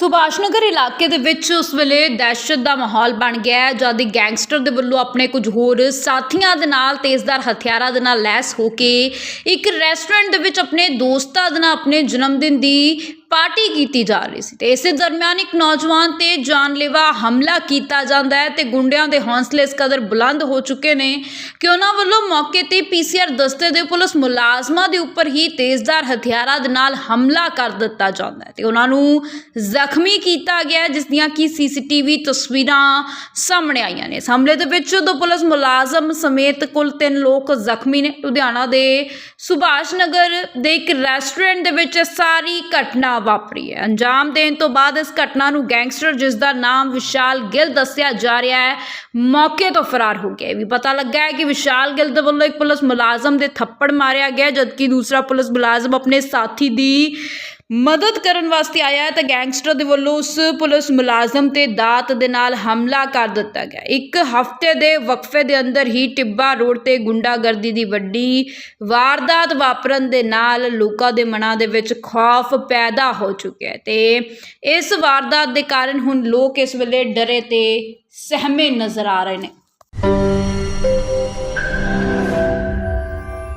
ਸੁਭਾਸ਼ ਨਗਰ ਇਲਾਕੇ ਦੇ ਵਿੱਚ ਉਸ ਵੇਲੇ ਦਹਿਸ਼ਤ ਦਾ ਮਾਹੌਲ ਬਣ ਗਿਆ ਹੈ, ਜਦ ਇੱਕ ਗੈਂਗਸਟਰ ਦੇ ਵੱਲੋਂ ਆਪਣੇ ਕੁਝ ਹੋਰ ਸਾਥੀਆਂ ਦੇ ਨਾਲ ਤੇਜ਼ਦਾਰ ਹਥਿਆਰਾਂ ਦੇ ਨਾਲ ਲੈਸ ਹੋ ਕੇ ਇੱਕ ਰੈਸਟੋਰੈਂਟ ਦੇ ਵਿੱਚ ਆਪਣੇ ਦੋਸਤਾਂ ਦੇ ਨਾਲ ਆਪਣੇ ਜਨਮ ਦਿਨ ਦੀ ਪਾਰਟੀ ਕੀਤੀ ਜਾ ਰਹੀ ਸੀ ਤੇ ਇਸੇ ਦਰਮਿਆਨ ਇੱਕ ਨੌਜਵਾਨ ਤੇ ਜਾਨਲੇਵਾ ਹਮਲਾ ਕੀਤਾ ਜਾਂਦਾ ਹੈ ਤੇ ਗੁੰਡਿਆਂ ਦੇ ਹੌਸਲੇ ਇਸ ਕਦਰ ਬੁਲੰਦ ਹੋ ਚੁੱਕੇ ਨੇ ਕਿ ਉਹਨਾਂ ਵੱਲੋਂ ਮੌਕੇ ਤੇ ਪੀਸੀਆਰ ਦਸਤੇ ਦੇ ਪੁਲਿਸ ਮੁਲਾਜ਼ਮਾਂ ਦੇ ਉੱਪਰ ਹੀ ਤੇਜ਼ਧਾਰ ਹਥਿਆਰਾਂ ਦੇ ਨਾਲ ਹਮਲਾ ਕਰ ਦਿੱਤਾ ਜਾਂਦਾ ਹੈ ਤੇ ਉਹਨਾਂ ਨੂੰ ਜ਼ਖਮੀ ਕੀਤਾ ਗਿਆ ਜਿਸ ਦੀਆਂ ਕਿ ਸੀਸੀਟੀਵੀ ਤਸਵੀਰਾਂ ਸਾਹਮਣੇ ਆਈਆਂ ਨੇ। ਇਸ ਹਮਲੇ ਦੇ ਵਿੱਚ ਦੋ ਪੁਲਿਸ ਮੁਲਾਜ਼ਮ ਸਮੇਤ ਕੁੱਲ ਤਿੰਨ ਲੋਕ ਜ਼ਖਮੀ ਨੇ। ਲੁਧਿਆਣਾ ਦੇ ਸੁਭਾਸ਼ ਨਗਰ ਦੇ ਇੱਕ ਰੈਸਟੋਰੈਂਟ ਦੇ ਵਿੱਚ ਸਾਰੀ ਘਟਨਾ ਵਾਪਰੀ ਹੈ। ਅੰਜਾਮ ਦੇਣ ਤੋਂ ਬਾਅਦ ਇਸ ਘਟਨਾ ਨੂੰ ਗੈਂਗਸਟਰ, ਜਿਸ ਦਾ ਨਾਮ ਵਿਸ਼ਾਲ ਗਿੱਲ ਦੱਸਿਆ ਜਾ ਰਿਹਾ ਹੈ, ਮੌਕੇ ਤੋਂ ਫਰਾਰ ਹੋ ਗਿਆ। ਵੀ ਪਤਾ ਲੱਗਾ ਹੈ ਕਿ ਵਿਸ਼ਾਲ ਗਿੱਲ ਦੇ ਵੱਲੋਂ ਇੱਕ ਪੁਲਿਸ ਮੁਲਾਜ਼ਮ ਦੇ ਥੱਪੜ ਮਾਰਿਆ ਗਿਆ, ਜਦਕਿ ਦੂਸਰਾ ਪੁਲਿਸ ਮੁਲਾਜ਼ਮ ਆਪਣੇ ਸਾਥੀ ਦੀ ਮਦਦ ਕਰਨ ਵਾਸਤੇ ਆਇਆ ਹੈ ਤਾਂ ਗੈਂਗਸਟਰ ਦੇ ਵੱਲੋਂ ਉਸ ਪੁਲਿਸ ਮੁਲਾਜ਼ਮ ਤੇ ਦਾਤ ਦੇ ਨਾਲ ਹਮਲਾ ਕਰ ਦਿੱਤਾ ਗਿਆ। ਇੱਕ ਹਫ਼ਤੇ ਦੇ ਵਕਫੇ ਦੇ ਅੰਦਰ ਹੀ ਟਿੱਬਾ ਰੋਡ ਤੇ ਗੁੰਡਾਗਰਦੀ ਦੀ ਵੱਡੀ ਵਾਰਦਾਤ ਵਾਪਰਨ ਦੇ ਨਾਲ ਲੋਕਾਂ ਦੇ ਮਨਾਂ ਦੇ ਵਿੱਚ ਖੌਫ ਪੈਦਾ ਹੋ ਚੁੱਕਿਆ ਹੈ ਤੇ ਇਸ ਵਾਰਦਾਤ ਦੇ ਕਾਰਨ ਹੁਣ ਲੋਕ ਇਸ ਵੇਲੇ ਡਰੇ ਤੇ ਸਹਿਮੇ ਨਜ਼ਰ ਆ ਰਹੇ ਨੇ।